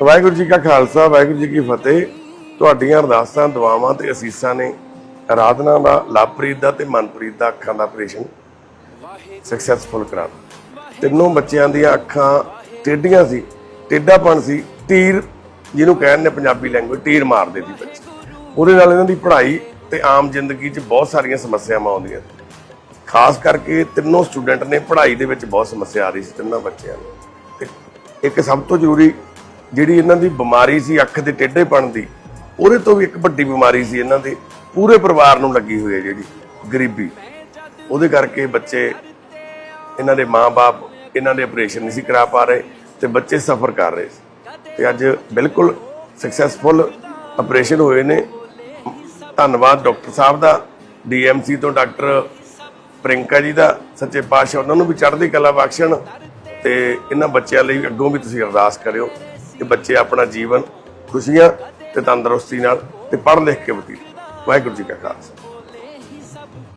ਵਾਹਿਗੁਰੂ ਜੀ ਕਾ ਖਾਲਸਾ, ਵਾਹਿਗੁਰੂ ਜੀ ਕੀ ਫਤਿਹ। ਤੁਹਾਡੀਆਂ ਅਰਦਾਸਾਂ, ਦੁਆਵਾਂ ਤੇ ਅਸੀਸਾਂ ਨੇ ਆਰਾਧਨਾ ਦਾ, ਲਾਭਪ੍ਰੀਤ ਦਾ ਤੇ ਮਨਪ੍ਰੀਤ ਦਾ ਅੱਖਾਂ ਦਾ ਆਪਰੇਸ਼ਨ ਸਕਸੈਸਫੁਲ ਕਰਾ ਤਿੰਨੋਂ ਬੱਚਿਆਂ ਦੀਆਂ ਅੱਖਾਂ ਟੇਢੀਆਂ ਸੀ, ਟੇਢਾਪਣ ਸੀ, ਤੀਰ ਜਿਹਨੂੰ ਕਹਿੰਦੇ ਨੇ ਪੰਜਾਬੀ ਲੈਂਗੁਏਜ ਤੀਰ ਮਾਰਦੇ ਸੀ ਬੱਚੇ। ਉਹਦੇ ਨਾਲ ਇਹਨਾਂ ਦੀ ਪੜ੍ਹਾਈ ਤੇ ਆਮ ਜ਼ਿੰਦਗੀ 'ਚ ਬਹੁਤ ਸਾਰੀਆਂ ਸਮੱਸਿਆਵਾਂ ਆਉਂਦੀਆਂ ਖਾਸ ਕਰਕੇ ਤਿੰਨੋਂ ਸਟੂਡੈਂਟ ਨੇ ਪੜ੍ਹਾਈ ਦੇ ਵਿੱਚ ਬਹੁਤ ਸਮੱਸਿਆ ਆ ਰਹੀ ਸੀ ਤਿੰਨਾਂ ਬੱਚਿਆਂ ਨੂੰ। ਤੇ ਇੱਕ ਸਭ ਤੋਂ ਜ਼ਰੂਰੀ ਜਿਹੜੀ ਇਹਨਾਂ ਦੀ ਬਿਮਾਰੀ ਸੀ, ਅੱਖ ਦੇ ਟੇਢੇਪਣ ਦੀ, ਉਹਦੇ ਤੋਂ ਵੀ ਇੱਕ ਵੱਡੀ ਬਿਮਾਰੀ ਸੀ ਇਹਨਾਂ ਦੇ। ਪੂਰੇ ਪਰਿਵਾਰ ਨੂੰ ਲੱਗੀ ਹੋਈ ਹੈ ਜਿਹੜੀ ਗਰੀਬੀ। ਉਹਦੇ ਕਰਕੇ ਬੱਚੇ, ਇਹਨਾਂ ਦੇ ਮਾਪੇ ਇਹਨਾਂ ਦੇ ਆਪਰੇਸ਼ਨ ਨਹੀਂ ਸੀ ਕਰਾ ਪਾ ਰਹੇ ਤੇ ਬੱਚੇ ਸਫਰ ਕਰ ਰਹੇ ਸੀ। ਤੇ ਅੱਜ ਬਿਲਕੁਲ ਸਕਸੈਸਫੁਲ ਆਪਰੇਸ਼ਨ ਹੋਏ ਨੇ। ਧੰਨਵਾਦ ਡਾਕਟਰ ਸਾਹਿਬ ਦਾ ਡੀਐਮਸੀ ਤੋਂ ਡਾਕਟਰ ਪ੍ਰਿੰਕਾ ਜੀ ਦਾ, ਸੱਚੇ ਪਾਤਸ਼ਾਹ ਉਹਨਾਂ ਨੂੰ ਵੀ ਚੜ੍ਹਦੀ ਕਲਾ ਬਖਸ਼ਣ ਤੇ ਇਹਨਾਂ ਬੱਚਿਆਂ ਲਈ ਅੱਗੋਂ ਵੀ ਤੁਸੀਂ ਅਰਦਾਸ ਕਰਿਓ। ਕਿ ਬੱਚੇ ਆਪਣਾ ਜੀਵਨ ਖੁਸ਼ੀਆਂ ਤੇ ਤੰਦਰੁਸਤੀ ਨਾਲ ਤੇ ਪੜ੍ਹ ਲਿਖ ਕੇ ਬਤੀਤ ਵਾਹਿਗੁਰੂ ਜੀ ਕਾ ਖਾਲਸਾ।